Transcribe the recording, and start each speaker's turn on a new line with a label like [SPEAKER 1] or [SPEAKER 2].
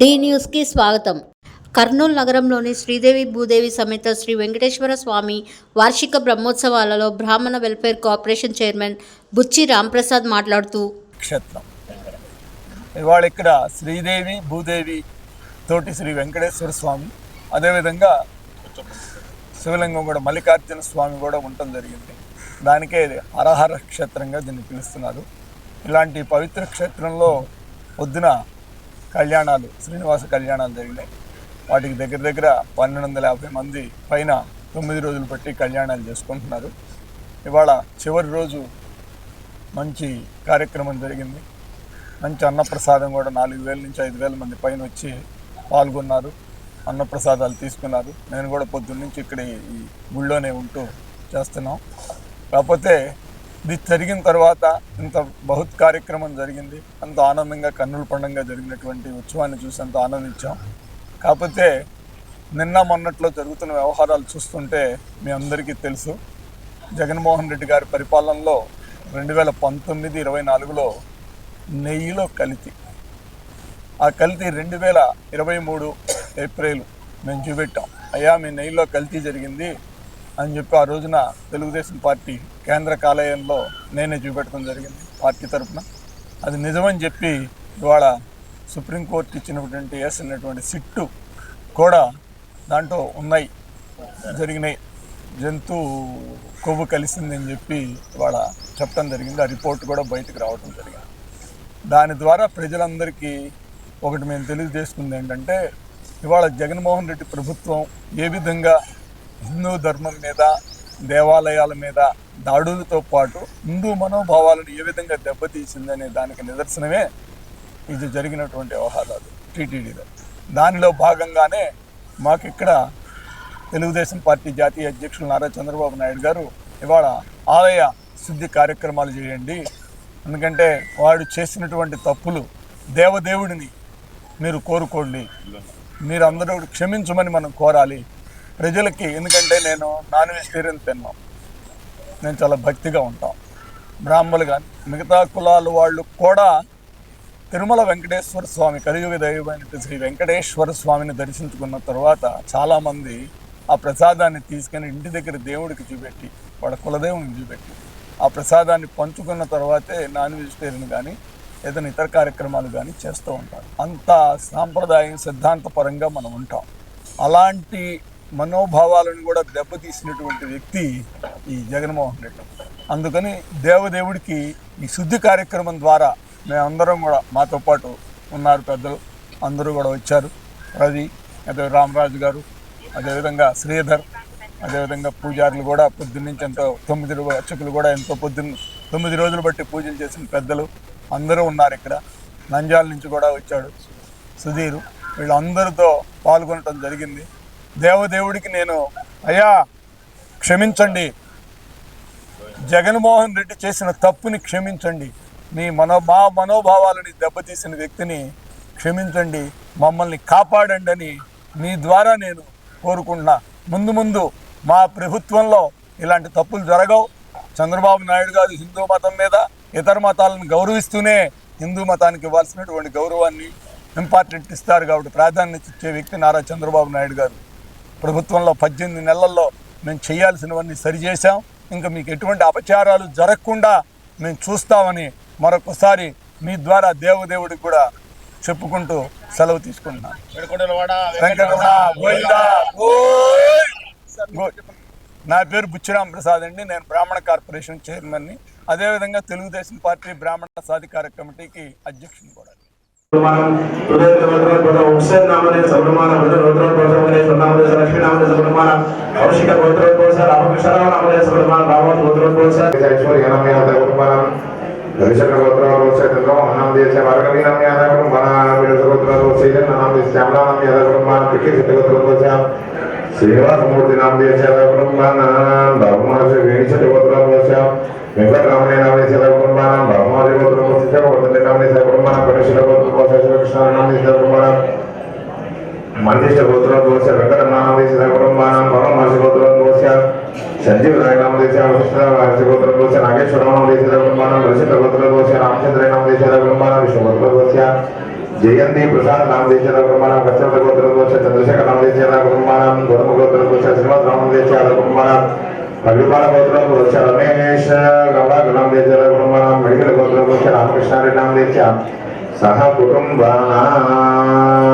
[SPEAKER 1] D న్యూస్కి స్వాగతం. కర్నూలు నగరంలోని శ్రీదేవి భూదేవి సమేత శ్రీ వెంకటేశ్వర స్వామి వార్షిక బ్రహ్మోత్సవాలలో Brahmana welfare corporation chairman Buchi Ramprasad మాట్లాడుతూ
[SPEAKER 2] క్షేత్రం. ఇవాళ ఇక్కడ శ్రీదేవి భూదేవి తోటి శ్రీ వెంకటేశ్వర స్వామి అదేవిధంగా శివలింగం కూడా మల్లికార్జున స్వామి కూడా ఉండటం జరిగింది. దానికే హరహర క్షేత్రంగా దీన్ని పిలుస్తున్నారు. ఇలాంటి పవిత్ర క్షేత్రంలో పొద్దున కళ్యాణాలు శ్రీనివాస కళ్యాణాలు జరిగినాయి. వాటికి దగ్గర దగ్గర పన్నెండు వందల యాభై మంది పైన తొమ్మిది రోజులు పట్టి కళ్యాణాలు చేసుకుంటున్నారు. ఇవాళ చివరి రోజు మంచి కార్యక్రమం జరిగింది. మంచి అన్నప్రసాదం కూడా నాలుగు వేల నుంచి ఐదు వేల మంది పైన వచ్చి పాల్గొన్నారు అన్నప్రసాదాలు తీసుకున్నారు. నేను కూడా పొద్దున్న నుంచి ఇక్కడ ఈ గుళ్ళోనే ఉంటూ చేస్తున్నాం. కాకపోతే ఇది జరిగిన తర్వాత ఇంత బహుత్ కార్యక్రమం జరిగింది. అంత ఆనందంగా కన్నుల పండుగ జరిగినటువంటి ఉత్సవాన్ని చూసి అంత ఆనందించాం. కాకపోతే నిన్న మొన్నట్లో జరుగుతున్న వ్యవహారాలు చూస్తుంటే మీ అందరికీ తెలుసు. జగన్మోహన్ రెడ్డి గారి పరిపాలనలో రెండు వేల పంతొమ్మిది ఇరవై నాలుగులో నెయ్యిలో కలితి. ఆ కలితి రెండు వేల ఇరవై మూడు ఏప్రిల్ మేము చూపెట్టాం. అయ్యా మీ నెయ్యిలో కల్తీ జరిగింది. అని చెప్పి ఆ రోజున తెలుగుదేశం పార్టీ కేంద్ర కార్యాలయంలో నేనే చూపెట్టడం జరిగింది పార్టీ తరఫున అది నిజమని చెప్పి ఇవాళ సుప్రీంకోర్టు ఇచ్చినటువంటి అనేటువంటి సిట్టు కూడా దాంట్లో ఉన్నాయి. జరిగినాయి. జంతు కొవ్వు కలిసిందని చెప్పి ఇవాళ చెప్పడం జరిగింది. ఆ రిపోర్ట్ కూడా బయటకు రావడం జరిగింది. దాని ద్వారా ప్రజలందరికీ ఒకటి మేము తెలియజేసుకుంది ఏంటంటే ఇవాళ జగన్మోహన్ రెడ్డి ప్రభుత్వం ఏ విధంగా హిందూ ధర్మం మీద దేవాలయాల మీద దాడులతో పాటు హిందూ మనోభావాలను ఏ విధంగా దెబ్బతీసిందనే దానికి నిదర్శనమే ఇది జరిగినటువంటి వ్యవహారాలు టీటీడీలో. దానిలో భాగంగానే మాకు ఇక్కడ తెలుగుదేశం పార్టీ జాతీయ అధ్యక్షులు నారా చంద్రబాబు నాయుడు గారు ఇవాళ ఆలయ శుద్ధి కార్యక్రమాలు చేయండి. ఎందుకంటే వాడు చేసినటువంటి తప్పులు దేవదేవుడిని మీరు కోరుకోండి. మీరు అందరూ క్షమించమని మనం కోరాలి. ప్రజలకి ఎందుకంటే నేను నాన్ వెజిటేరియన్ తిన్నాం. నేను చాలా భక్తిగా ఉంటాం. బ్రాహ్మణులు కానీ మిగతా కులాల వాళ్ళు కూడా తిరుమల వెంకటేశ్వర స్వామి కలియుగ దైవమైన శ్రీ వెంకటేశ్వర స్వామిని దర్శించుకున్న తర్వాత చాలామంది ఆ ప్రసాదాన్ని తీసుకుని ఇంటి దగ్గర దేవుడికి చూపెట్టి వాళ్ళ కులదేవునికి చూపెట్టి ఆ ప్రసాదాన్ని పంచుకున్న తర్వాతే నాన్ వెజిటేరియన్ కానీ ఏదైనా ఇతర కార్యక్రమాలు కానీ చేస్తూ ఉంటారు. అంత సాంప్రదాయం సిద్ధాంతపరంగా మనం ఉంటాం. అలాంటి మనోభావాలను కూడా దెబ్బతీసినటువంటి వ్యక్తి ఈ జగన్మోహన్ రెడ్డి. అందుకని దేవదేవుడికి ఈ శుద్ధి కార్యక్రమం ద్వారా మేమందరం కూడా మాతో పాటు ఉన్నారు పెద్దలు. అందరూ కూడా వచ్చారు. రవి అదే రామరాజు గారు అదేవిధంగా శ్రీధర్ అదేవిధంగా పూజారులు కూడా పొద్దున్నుంచి ఎంతో తొమ్మిది అర్చకులు కూడా ఎంతో పొద్దున్న తొమ్మిది రోజులు బట్టి పూజలు చేసిన పెద్దలు అందరూ ఉన్నారు ఇక్కడ. నంజాల నుంచి కూడా వచ్చాడు సుధీరు. వీళ్ళందరితో పాల్గొనటం జరిగింది. దేవదేవుడికి నేను అయ్యా క్షమించండి. జగన్మోహన్ రెడ్డి చేసిన తప్పుని క్షమించండి. మీ మనో మా మనోభావాలని దెబ్బతీసిన వ్యక్తిని క్షమించండి. మమ్మల్ని కాపాడండి అని మీ ద్వారా నేను కోరుకుంటున్నా. ముందు ముందు మా ప్రభుత్వంలో ఇలాంటి తప్పులు జరగవు. చంద్రబాబు నాయుడు గారు హిందూ మతం మీద ఇతర మతాలను గౌరవిస్తూనే హిందూ మతానికి ఇవ్వాల్సినటువంటి గౌరవాన్ని ఇంపార్టెంట్ ఇస్తారు కాబట్టి ప్రాధాన్యత ఇచ్చే వ్యక్తి నారా చంద్రబాబు నాయుడు గారు. ప్రభుత్వంలో పద్దెనిమిది నెలల్లో మేము చేయాల్సినవన్నీ సరిచేసాం ఇంకా మీకు ఎటువంటి అపచారాలు జరగకుండా మేము చూస్తామని మరొకసారి మీ ద్వారా దేవదేవుడికి కూడా చెప్పుకుంటూ సెలవు తీసుకుంటున్నాను. నా పేరు బుచ్చిరాం ప్రసాద్ అండి. నేను బ్రాహ్మణ కార్పొరేషన్ చైర్మన్ని. అదేవిధంగా తెలుగుదేశం పార్టీ బ్రాహ్మణ సాధికార కమిటీకి అధ్యక్షుని కూడా.
[SPEAKER 3] ಹುಸೇನ್ ನಾಮನೆ ಸಬ್ರಮಾನ ಭದ್ರ ರುದ್ರೋದ್ಭವನೆ ಸ್ವನಾಮನೆ ಲಕ್ಷ್ಮೀ ನಾಮನೆ ಸಬ್ರಮಾನ ಕೌಶಿಕ ಗೋತ್ರೋದ್ಭವ ಸರ್ ರಾಮಕೃಷ್ಣರಾವ್ ನಾಮನೆ ಸಬ್ರಮಾನ ಭಾಗವತ್ ಗೋತ್ರೋದ್ಭವ ಸರ್
[SPEAKER 4] ಐಶ್ವರ್ಯ ನಮ್ಯ ಕುಟುಂಬನಂ ದರ್ಶಕ ಗೋತ್ರ ರೋಚ ಚಂದ್ರೋ ಅನಾಮ ದೇಶ ಮಾರ್ಗವಿ ನಮ್ಯ ಆದ ಕುಟುಂಬನ ವಿರಸ ಗೋತ್ರ ರೋಚ ಇದೆ ನಾಮ ದೇಶ ಶ್ಯಾಮಲಾ ನಮ್ಯ ಆದ ಕುಟುಂಬನ ಪಿಕೆ ಸಿದ್ಧ ಗೋತ್ರ ರೋಚ ಶ್ರೀನಿವಾಸ ಮೂರ್ತಿ ನಾಮ ದೇಶ ಆದ ಕುಟುಂಬನ ಬಾಬುಮಾಸ ವೇಣಿಸ ಗೋತ್ರ ರೋಚ ವೆಂಕಟರಾಮಯ್ಯ ನಾಮ ದೇಶ శరణం ధర్మవరం మందిష్ట గోత్రం దోశ వెంకటనామం దేశ కుటుంబానం పరమాసి గోత్రం దోశ సంజీవ రాయనామ దేశ వశిష్ఠరాజ గోత్రం దోశ నాగేశ్వరనామ దేశ జయంతి ప్రసాద్ నామ కుటుంబానం కచ్చవత గోత్ర దోశ చంద్రశేఖర నామ కుటుంబానం గౌతమ గోత్ర దోశ శ్రీమద్ రామ కుటుంబానం పగిలిపాల గోత్రం దోశ రమేష్ గౌడ గుణం కుటుంబానం మెడికల్ గోత్ర దోశ రామకృష్ణారెడ్డి నామ Sahaburum Bala